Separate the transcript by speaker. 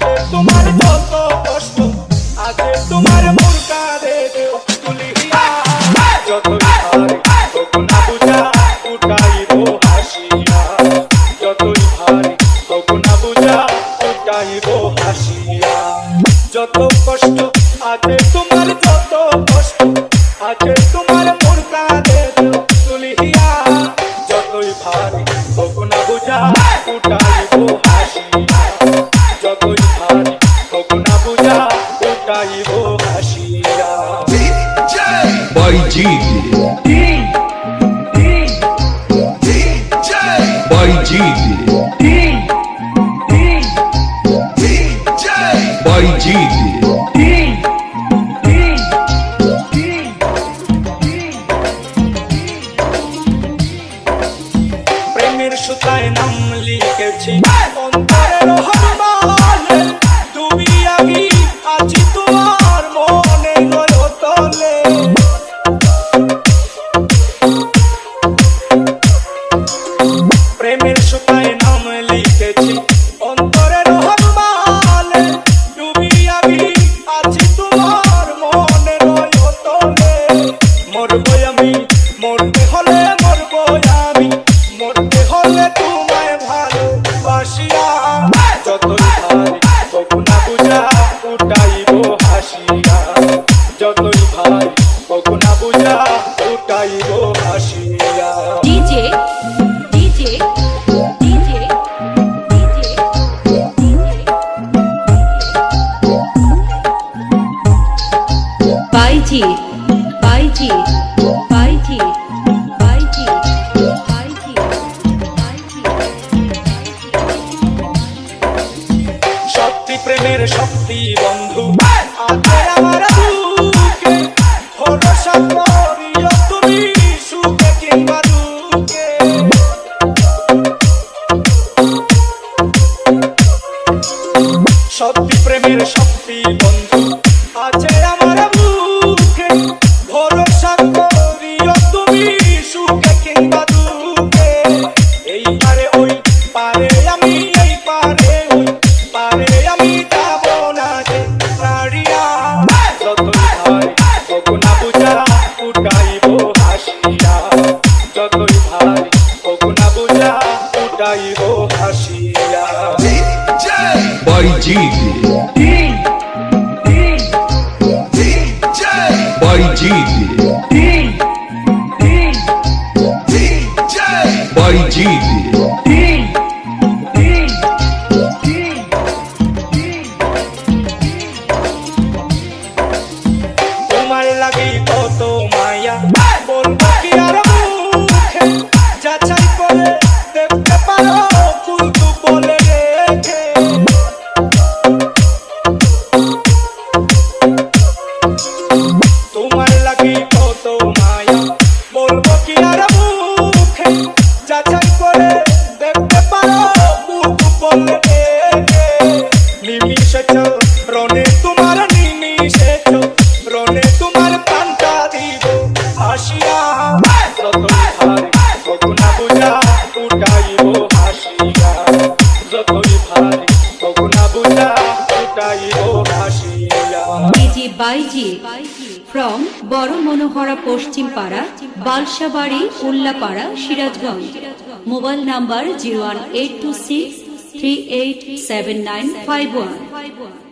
Speaker 1: আছে তোমার যত কষ্ট আছে তোমার মুরকা দে দেও তুলিয়া। যত ভারে তত না বুঝা উঠাইব হাসিয়া। যতই ভারে তত না বুঝা উঠাইব হাসিয়া। যত কষ্ট আছে তোমার যত কষ্ট আছে তোমার মুরকা দে দেও তুলিয়া। যতই ভারে তত না বুঝা উঠাইব হাসিয়া।
Speaker 2: G. Boy G.
Speaker 1: প্রেমের সুতায় নাম লিখেছি ভারী কখনা বুঝা উঠাইব হাসিয়া
Speaker 3: Baiji, Baiji, Baiji, Baiji, Baiji.
Speaker 1: শক্তি প্রেমের শক্তি শক্তি প্রেমের শক্তি বন্ধু। ভাই কখনা বুঝা উঠাইব হাসিয়া
Speaker 2: Boy G. Boy G. Boy G.
Speaker 1: নিমিষেছ রনে তোমার নিমিষেছ রনে তোমার প্রাণটা দিব। হাসিয়া যতই ভারী কখনা বুঝা উঠাইব হাসিয়া। যতই ভারী কখনা বুঝা উঠাইব হাসিয়া।
Speaker 3: ডিজি বাইজি ফ্রম বড় মনোহরা পশ্চিম পাড়া Balsabari Ullapara Sirajganj. Mobile number zero one eight two six 387951.